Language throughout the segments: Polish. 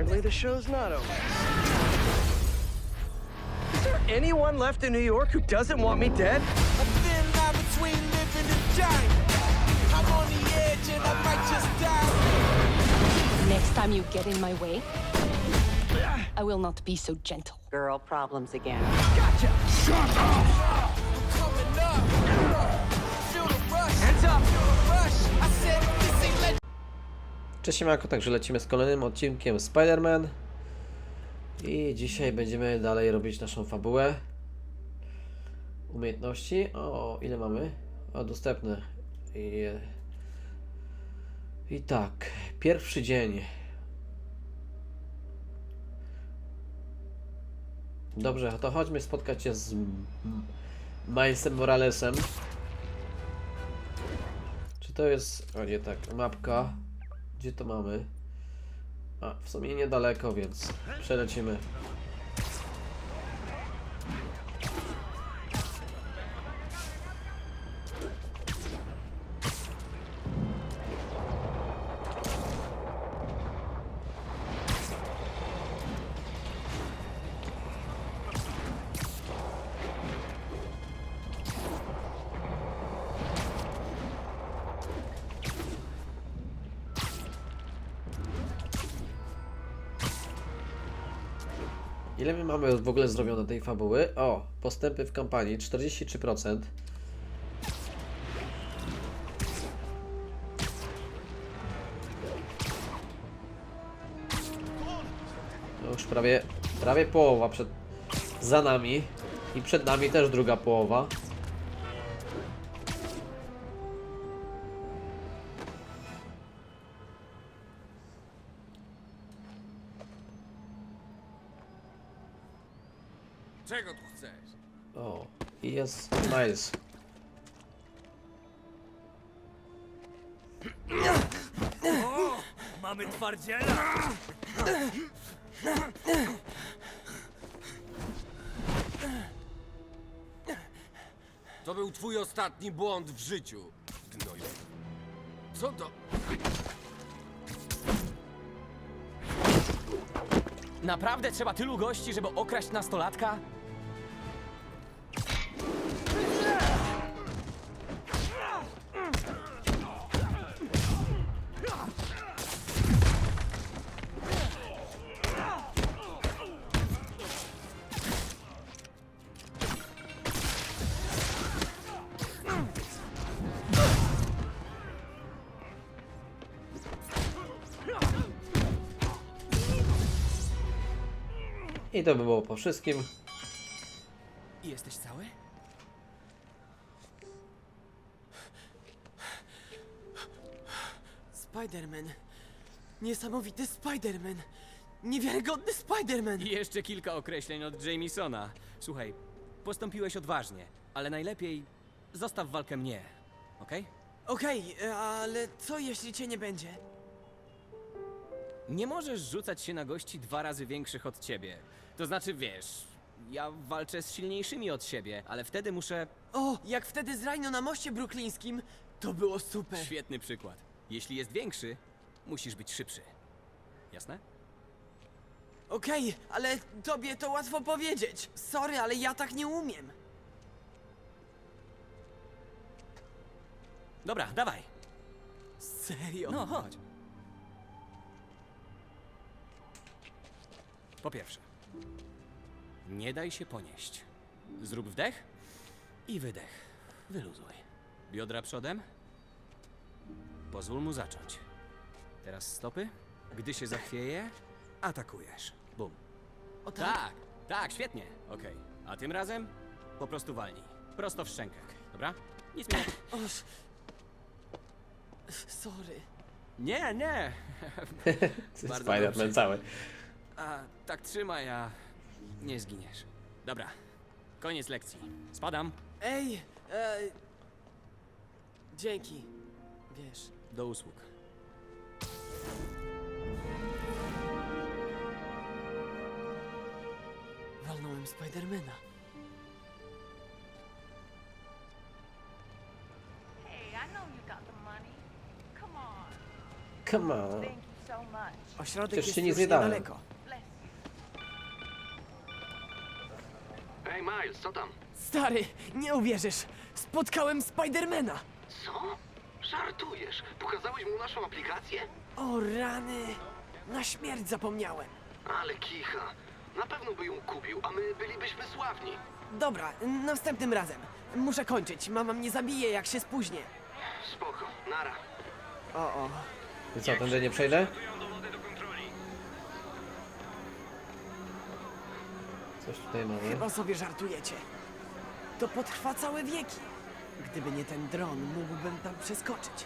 Apparently the show's not over. Is there anyone left in New York who doesn't want me dead? A thin line between living and dying. I'm on the edge and I might just die. Next time you get in my way, I will not be so gentle. Girl problems again. Gotcha! I'm coming up. Feel the rush. Hands up! Cześć siemanko, także lecimy z kolejnym odcinkiem Spider-Man. I dzisiaj będziemy dalej robić naszą fabułę. Umiejętności, o ile mamy? O, dostępne. I, I tak, pierwszy dzień. Dobrze, to chodźmy spotkać się z Milesem Moralesem. Czy to jest, o nie tak, mapka gdzie to mamy? A, w sumie niedaleko, więc przelecimy. Mamy w ogóle zrobione tej fabuły? O, postępy w kampanii 43%. No już prawie, prawie połowa przed, za nami. I przed nami też druga połowa. Jest Miles. Mamy twardziela! To był twój ostatni błąd w życiu. Gnoju. Co to? Naprawdę trzeba tylu gości, żeby okraść nastolatka? I to by było po wszystkim. Jesteś cały? Spider-Man. Niesamowity Spider-Man. Niewiarygodny Spider-Man. I jeszcze kilka określeń od Jamesona. Słuchaj, postąpiłeś odważnie, ale najlepiej zostaw walkę mnie, okej? Okej, e, ale co jeśli cię nie będzie? Nie możesz rzucać się na gości dwa razy większych od ciebie. To znaczy, wiesz, ja walczę z silniejszymi od siebie, ale wtedy muszę... O, jak wtedy z Rhino na moście bruklińskim. To było super. Świetny przykład. Jeśli jest większy, musisz być szybszy. Jasne? Okej, ale tobie to łatwo powiedzieć. Sorry, ale ja tak nie umiem. Dobra, dawaj. Serio? No, chodź. Po pierwsze, nie daj się ponieść. Zrób wdech i wydech. Wyluzuj. Biodra przodem. Pozwól mu zacząć. Teraz stopy. Gdy się zachwieje, atakujesz. Bum. O tak? Tak, tak, świetnie. Okej. A tym razem po prostu walnij. Prosto w szczękę. Dobra? Nic mi nie... Oż... Sorry. Nie, nie. Bardzo Spider-Man cały. A tak trzymaj, a nie zginiesz. Dobra, koniec lekcji. Spadam. Ej, e... Dzięki. Wiesz. Do usług. Walnąłem Spidermana. Hey, I know you got the money. Come on. Come on. Thank you so much. Ośrodek Przecież jest już nie dałem. niedaleko. Hey, Miles, co tam? Stary, nie uwierzysz! Spotkałem Spidermana! Co? Żartujesz? Pokazałeś mu naszą aplikację? O rany! Na śmierć zapomniałem. Ale kicha. Na pewno by ją kupił, a my bylibyśmy sławni. Dobra, następnym razem. Muszę kończyć. Mama mnie zabije, jak się spóźnię. Spoko, nara. O, o. I co, tędy nie przejdę? Coś tutaj mamy. Chyba sobie żartujecie. To potrwa całe wieki. Gdyby nie ten dron, mógłbym tam przeskoczyć.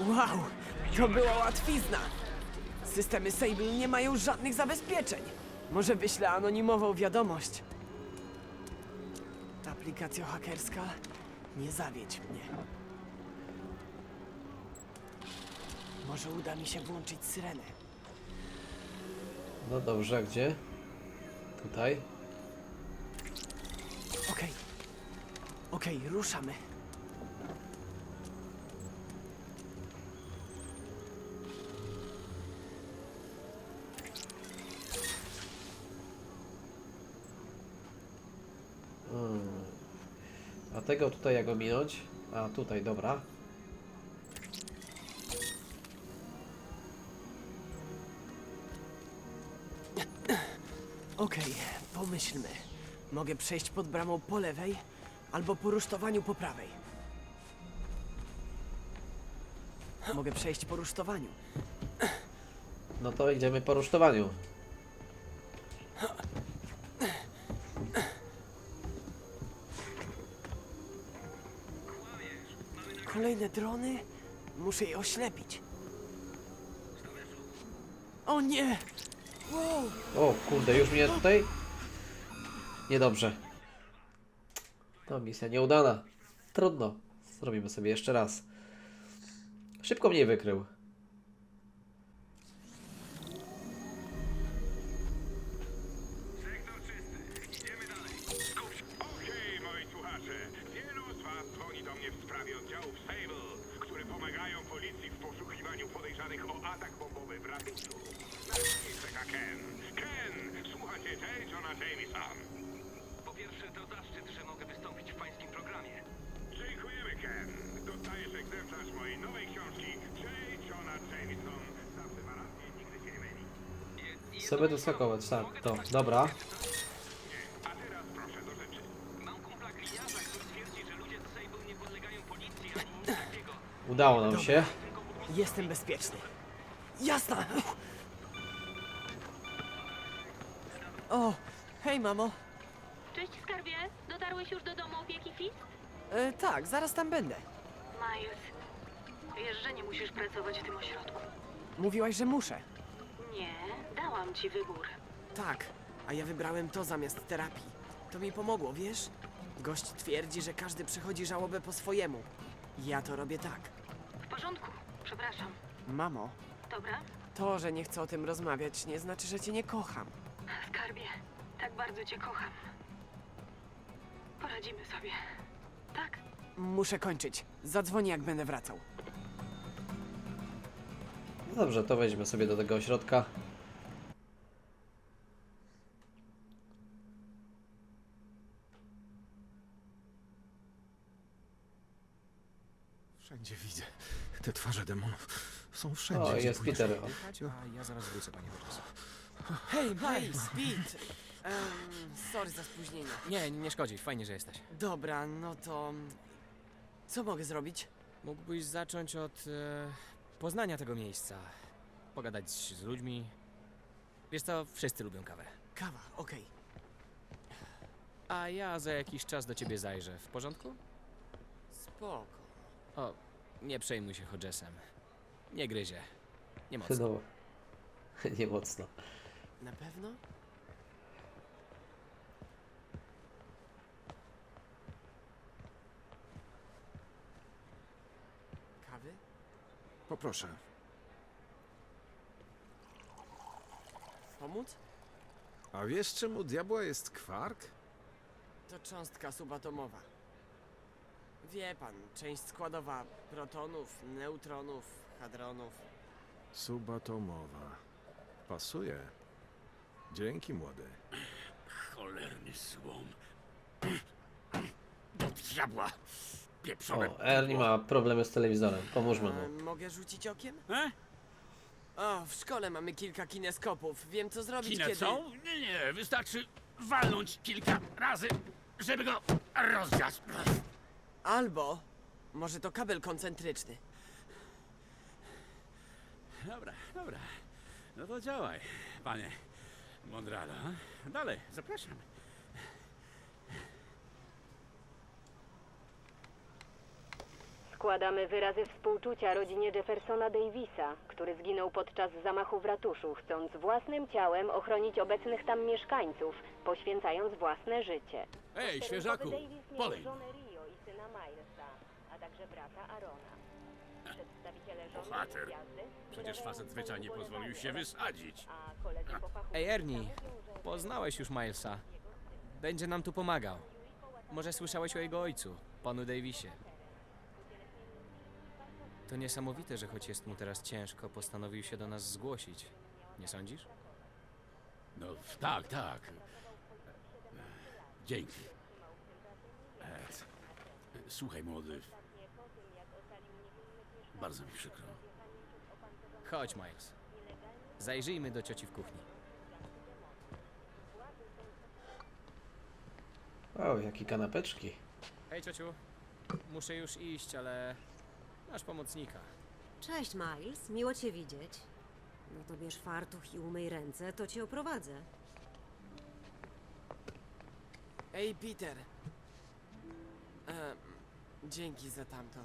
Wow, to była łatwizna. Systemy Sable nie mają żadnych zabezpieczeń. Może wyślę anonimową wiadomość. Aplikacja hakerska, nie zawiedź mnie. Może uda mi się włączyć syrenę. No dobrze, a gdzie? Tutaj. Okej. Okej, ruszamy. A tego tutaj jak ominąć? A tutaj, dobra. Pomyślmy. Mogę przejść pod bramą po lewej, albo po rusztowaniu po prawej. Mogę przejść po rusztowaniu. No to idziemy po rusztowaniu. Kolejne drony? Muszę je oślepić. O nie! Wow! O kurde, już mnie tutaj? Niedobrze. To misja nieudana. Trudno. Zrobimy sobie jeszcze raz. Szybko mnie wykrył. Podlegają policji ani nic takiego. Udało nam się. Jestem bezpieczny. Jasna! O, hej mamo. Cześć skarbie, dotarłeś już do domu opieki FIS? E, tak, zaraz tam będę. Miles, wiesz, że nie musisz pracować w tym ośrodku. Mówiłaś, że muszę. Dałam ci wybór. Tak, a ja wybrałem to zamiast terapii. To mi pomogło, wiesz? Gość twierdzi, że każdy przechodzi żałobę po swojemu. Ja to robię tak. W porządku, przepraszam. Mamo, Dobra? to, że nie chcę o tym rozmawiać, nie znaczy, że cię nie kocham. Skarbie, tak bardzo cię kocham. Poradzimy sobie. Tak? Muszę kończyć. Zadzwonię, jak będę wracał. No dobrze, to weźmy sobie do tego ośrodka. Wszędzie widzę. Te twarze demonów są wszędzie. O, gdzie jest pójdziesz. Peter. A ja zaraz wrócę, panie Burgess. Hej, Miles, Pete! Um, sorry za spóźnienie. Nie, nie szkodzi, fajnie, że jesteś. Dobra, no to... Co mogę zrobić? Mógłbyś zacząć od e, poznania tego miejsca. Pogadać z ludźmi. Wiesz co, wszyscy lubią kawę. Kawa, okej. A ja za jakiś czas do ciebie zajrzę. W porządku? Spoko. O, nie przejmuj się Hodgesem. Nie gryzie. Nie mocno. No. Nie mocno. Na pewno? Kawy? Poproszę. Pomóc? A wiesz czemu diabła jest kwark? To cząstka subatomowa. Wie pan, część składowa protonów, neutronów, hadronów. Subatomowa. Pasuje. Dzięki, młody. Cholerny słom. Do diabła! Pieprzone... O, Ernie ma problemy z telewizorem. Pomóżmy mu. mogę rzucić okiem? E? O, w szkole mamy kilka kineskopów. Wiem co zrobić Kinę kiedy... co? Nie, nie, wystarczy walnąć kilka razy, żeby go rozgrzać. Albo może to kabel koncentryczny. Dobra, dobra. No to działaj, panie Mondralo. Dalej, zapraszam. Składamy wyrazy współczucia rodzinie Jeffersona Davisa, który zginął podczas zamachu w ratuszu, chcąc własnym ciałem ochronić obecnych tam mieszkańców, poświęcając własne życie. Ej, świeżaku, polej. żonę Rio i syna Milesa, a także brata Arona. Przedstawiciele rządu Bohater. gwiazdy Przecież facet zwyczajnie pozwolił się wysadzić. A koledzy po fachu Ej, Ernie, Poznałeś już Milesa. Będzie nam tu pomagał. Może słyszałeś o jego ojcu, panu Davisie. To niesamowite, że choć jest mu teraz ciężko, postanowił się do nas zgłosić. Nie sądzisz? No tak, tak. Dzięki. E, Słuchaj, młody. Bardzo mi przykro. Chodź, Miles. Zajrzyjmy do cioci w kuchni. O, jakie kanapeczki. Hej, ciociu. Muszę już iść, ale masz pomocnika. Cześć, Miles. Miło cię widzieć. No to bierz fartuch i umyj ręce, to cię oprowadzę. Ej, Peter. E, dzięki za tamto.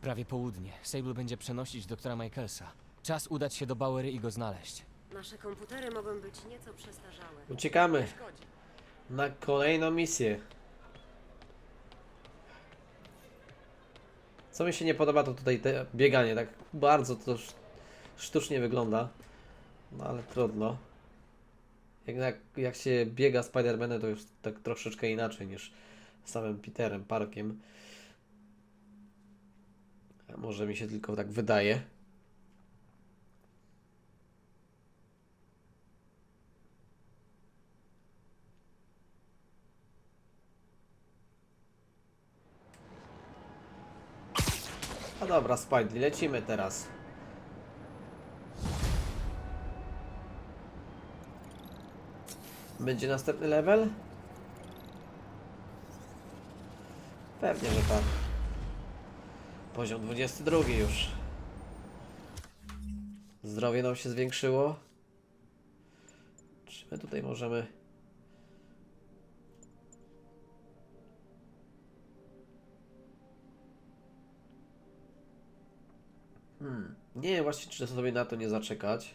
Prawie południe. Sable będzie przenosić doktora Michaelsa. Czas udać się do Bowery i go znaleźć. Nasze komputery mogą być nieco przestarzałe. Uciekamy na kolejną misję. Co mi się nie podoba, to tutaj te bieganie. Tak bardzo to sz- sztucznie wygląda. No ale trudno. Jak, jak, jak się biega Spider-Manem, to już tak troszeczkę inaczej niż samym Peterem Parkiem. A może mi się tylko tak wydaje. No dobra, Spidey, lecimy teraz. Będzie następny level? Pewnie, że tak. Poziom 22 już. Zdrowie nam się zwiększyło. Czy my tutaj możemy... Hmm. Nie właśnie, czy sobie na to nie zaczekać.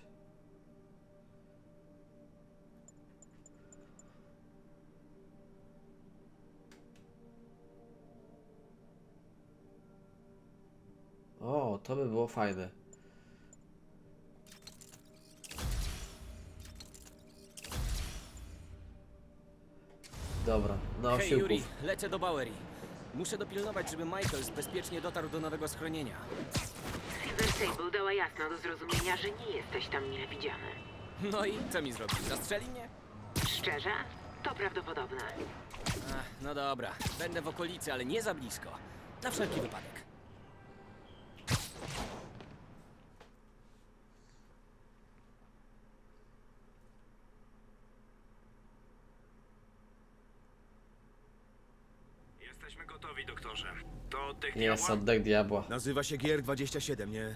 To by było fajne. Dobra, na Hej, osiłków. Yuri, lecę do Bowery. Muszę dopilnować, żeby Michaels bezpiecznie dotarł do nowego schronienia. Silver Sable dała jasno do zrozumienia, że nie jesteś tam mile widziany. No i co mi zrobi? Zastrzeli mnie? Szczerze? To prawdopodobne. Ach, no dobra. Będę w okolicy, ale nie za blisko. Na wszelki wypadek. Gotowi, doktorze. To oddech Jest diabła? oddech diabła. Nazywa się GR27, nie?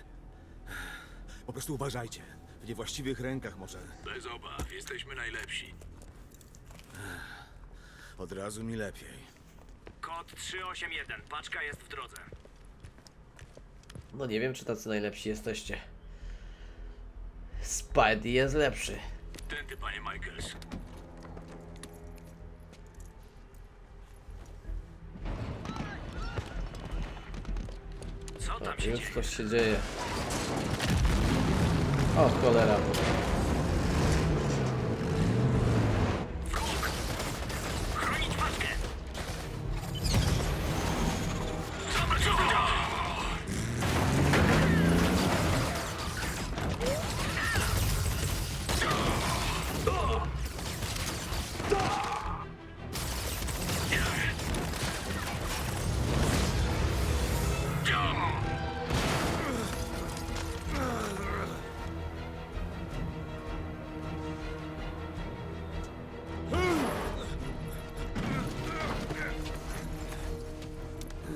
Po prostu uważajcie. W niewłaściwych rękach może. Bez obaw, jesteśmy najlepsi. Od razu mi lepiej. Kod 381. Paczka jest w drodze. No nie wiem, czy tacy najlepsi jesteście. Spidey jest lepszy. Tędy, panie Michaels. Co tam O, się już dzieje? coś się dzieje. O, cholera.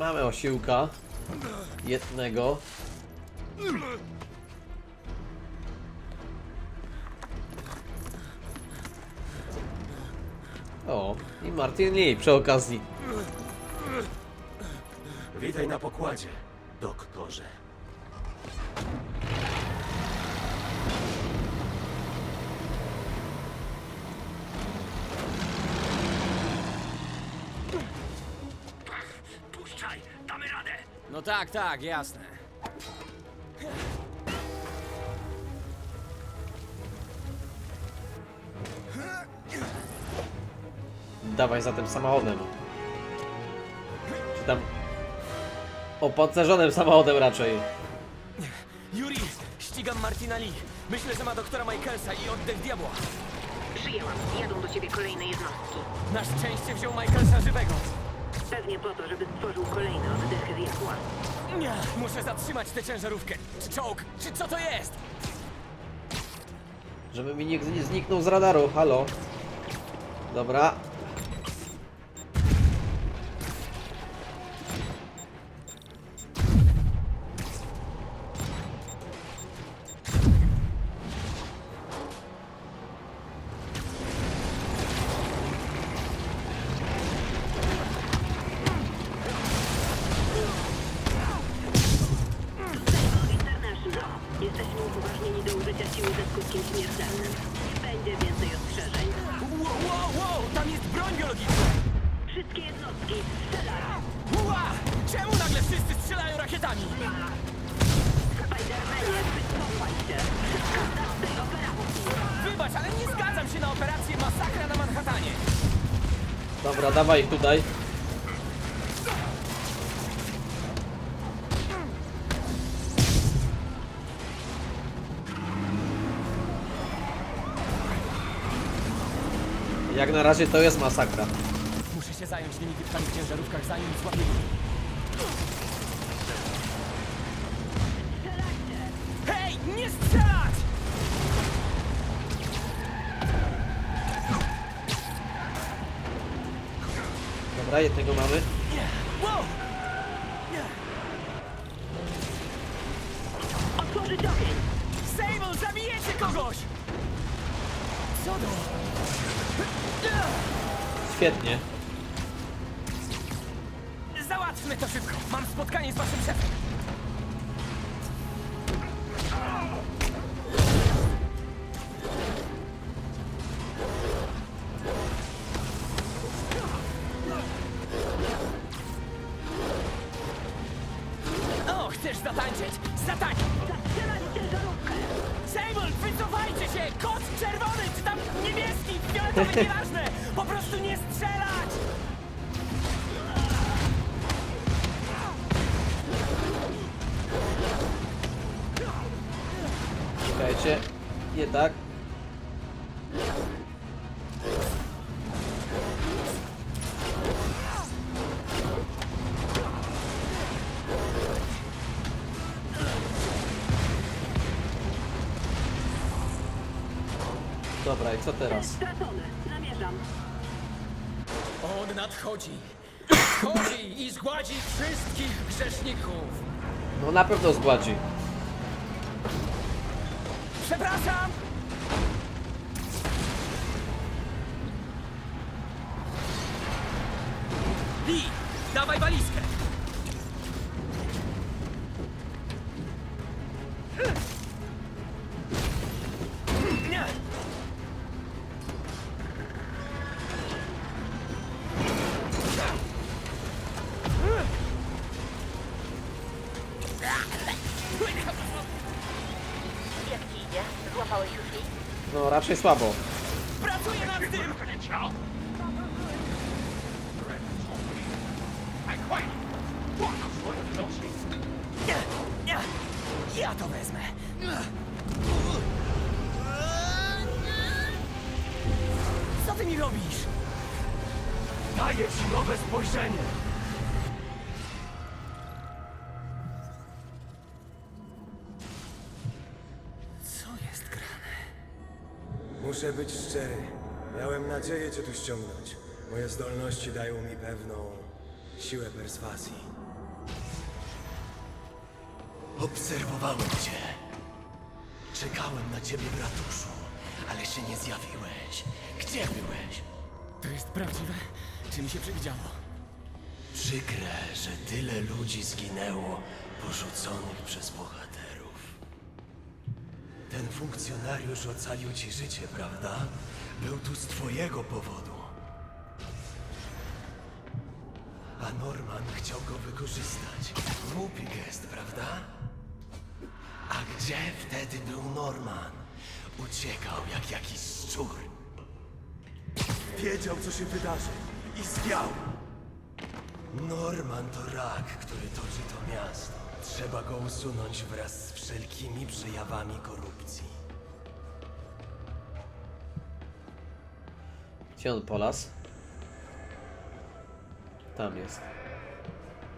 Mamy osiłka. Jednego. O, i Martin Lee przy okazji. Witaj na pokładzie, doktorze. Tak, tak, jasne. Dawaj za tym samochodem. Czy tam... Opancerzonym samochodem raczej. Yuri, ścigam Martina Lee. Myślę, że ma doktora Michaelsa i oddech diabła. Przyjęłam. Jadą do ciebie kolejne jednostki. Na szczęście wziął Michaelsa żywego. Pewnie po to, żeby stworzył kolejne oddechy diabła. Nie, muszę zatrzymać tę ciężarówkę. Czy czołg, czy co to jest? Żeby mi nikt nie zniknął z radaru, halo. Dobra. Dobra, dawaj tutaj. Jak na razie to jest masakra. Muszę się zająć tymi typkami w ciężarówkach, zanim złapię jednego mamy. Kogoś! Co do? Świetnie. Załatwmy to szybko. Mam spotkanie z waszym szefem. Dobra, i co teraz? Stracony. Zamierzam. On nadchodzi. Nadchodzi i zgładzi wszystkich grzeszników. No na pewno zgładzi. Przepraszam! Lee, dawaj walizkę! Jak ci idzie? Złapałeś już ich? No raczej słabo. Pracuję nad tym! Ja to wezmę. Co ty mi robisz? Daję ci nowe spojrzenie. Co jest grane? Muszę być szczery. Miałem nadzieję cię tu ściągnąć. Moje zdolności dają mi pewną siłę perswazji. Obserwowałem cię. Czekałem na ciebie w ratuszu, ale się nie zjawiłeś. Gdzie byłeś? To jest prawdziwe? Czy mi się przewidziało? Przykre, że tyle ludzi zginęło, porzuconych przez bohaterów. Ten funkcjonariusz ocalił ci życie, prawda? Był tu z twojego powodu. A Norman chciał go wykorzystać. Głupi gest, prawda? Gdzie wtedy był Norman? Uciekał jak jakiś szczur. Wiedział, co się wydarzy i zwiał. Norman to rak, który toczy to miasto. Trzeba go usunąć wraz z wszelkimi przejawami korupcji. Gdzie on polas? Tam jest.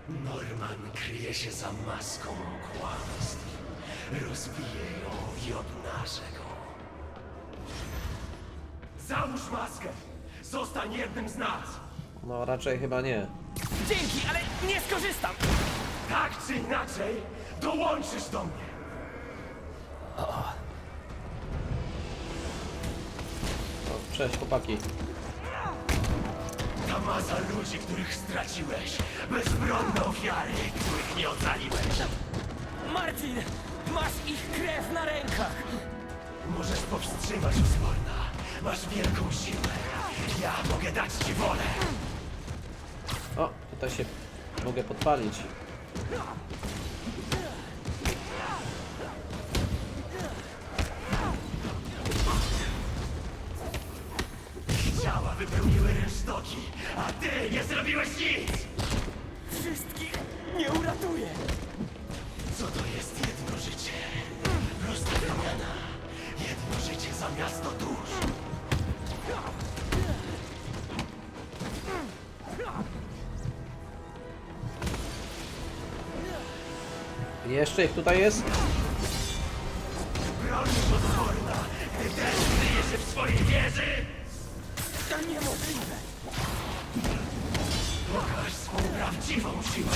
Norman kryje się za maską kłamstw. Rozbiję ją i obnażę go. Załóż maskę! Zostań jednym z nas! No raczej chyba nie. Dzięki, ale nie skorzystam! Tak czy inaczej, dołączysz do mnie! O, cześć chłopaki. Ta masa ludzi, których straciłeś. Bezbronne ofiary, których nie ocaliłeś. Martin! Masz ich krew na rękach! Możesz powstrzymać Osborna. Masz wielką siłę. Ja mogę dać ci wolę. O, tutaj się mogę podpalić. Jeszcze ich tutaj jest? To niemożliwe! Pokaż swą prawdziwą siłę!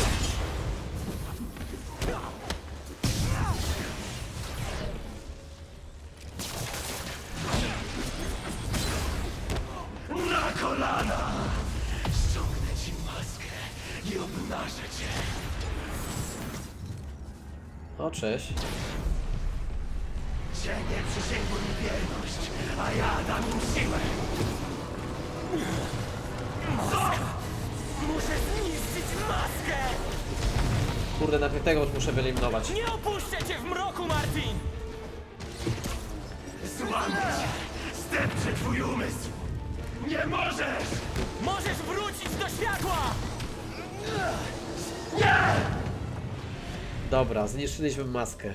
Na kolana! Ściągnę ci maskę i obnażę cię! O, cześć. Cienie przysięgły mi wierność, a ja dam im siłę! Muszę zniszczyć maskę! Kurde, najpierw tego muszę wyeliminować. Nie opuszczę cię w mroku, Martin! Złamię cię! Zdepczę twój umysł! Nie możesz! Możesz wrócić do światła! Dobra, zniszczyliśmy maskę.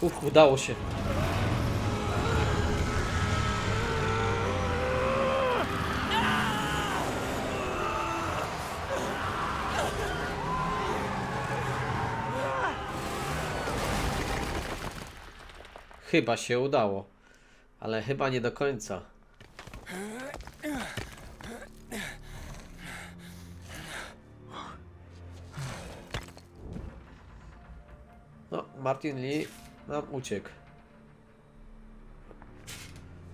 Uff, udało się. Chyba się udało, ale chyba nie do końca. No, Martin Lee nam uciekł.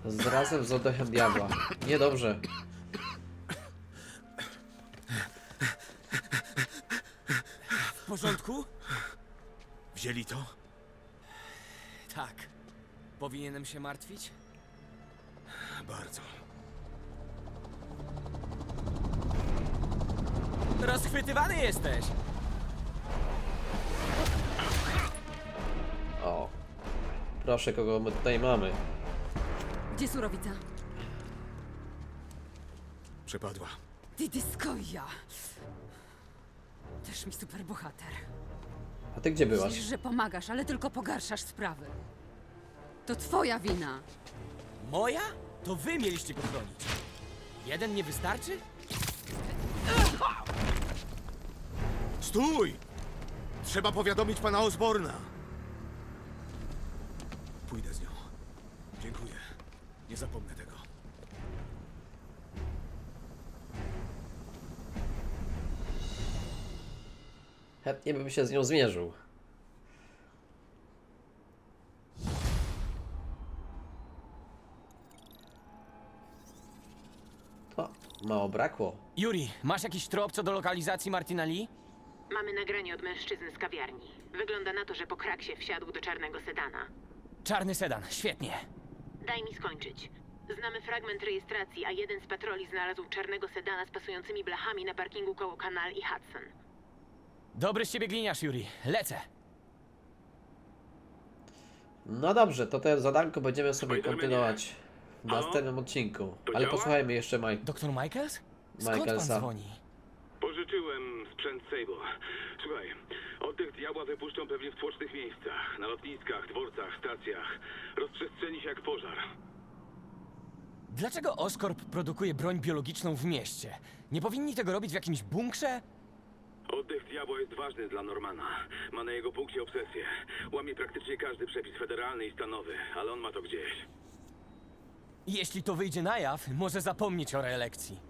Z razem z oddechem diabła. Niedobrze. W porządku? Wzięli to? Tak. Powinienem się martwić? Bardzo. Rozchwytywany jesteś! O. Proszę, kogo my tutaj mamy. Gdzie surowica? Przepadła. Didiskoja! Też mi super bohater. A ty gdzie byłaś? Myślisz, że pomagasz, ale tylko pogarszasz sprawy. To twoja wina. Moja? To wy mieliście go chronić. Jeden nie wystarczy? Stój! Trzeba powiadomić pana Osborna. Pójdę z nią. Dziękuję. Nie zapomnę tego. Chętnie bym się z nią zmierzył. Mało brakło. Yuri, masz jakiś trop co do lokalizacji Martina Lee? Mamy nagranie od mężczyzny z kawiarni. Wygląda na to, że po kraksie wsiadł do czarnego sedana. Czarny sedan, świetnie. Daj mi skończyć. Znamy fragment rejestracji, a jeden z patroli znalazł czarnego sedana z pasującymi blachami na parkingu koło Canal i Hudson. Dobry z ciebie gliniarz, Yuri. Lecę. No dobrze, to te zadanko będziemy sobie kontynuować w Halo? następnym odcinku. To Ale działa? posłuchajmy jeszcze Mike. Doktor Michaels? Skąd pan Michaelsa. dzwoni? Pożyczyłem sprzęt Sable. Słuchaj, oddech diabła wypuszczą pewnie w tłocznych miejscach. Na lotniskach, dworcach, stacjach. Rozprzestrzeni się jak pożar. Dlaczego Oscorp produkuje broń biologiczną w mieście? Nie powinni tego robić w jakimś bunkrze? Oddech diabła jest ważny dla Normana. Ma na jego punkcie obsesję. Łamie praktycznie każdy przepis federalny i stanowy, ale on ma to gdzieś. Jeśli to wyjdzie na jaw, może zapomnieć o reelekcji.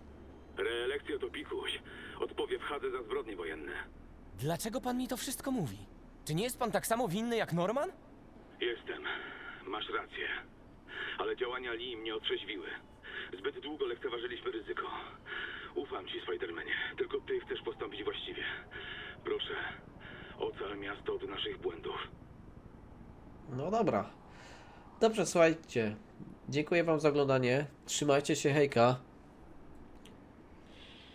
Reelekcja to pikuś. Odpowie w Hadze za zbrodnie wojenne. Dlaczego pan mi to wszystko mówi? Czy nie jest pan tak samo winny jak Norman? Jestem. Masz rację. Ale działania Lee mnie otrzeźwiły. Zbyt długo lekceważyliśmy ryzyko. Ufam ci, Spidermanie. Tylko ty chcesz postąpić właściwie. Proszę, ocal miasto od naszych błędów. No dobra. Dobrze, słuchajcie. Dziękuję wam za oglądanie. Trzymajcie się, hejka.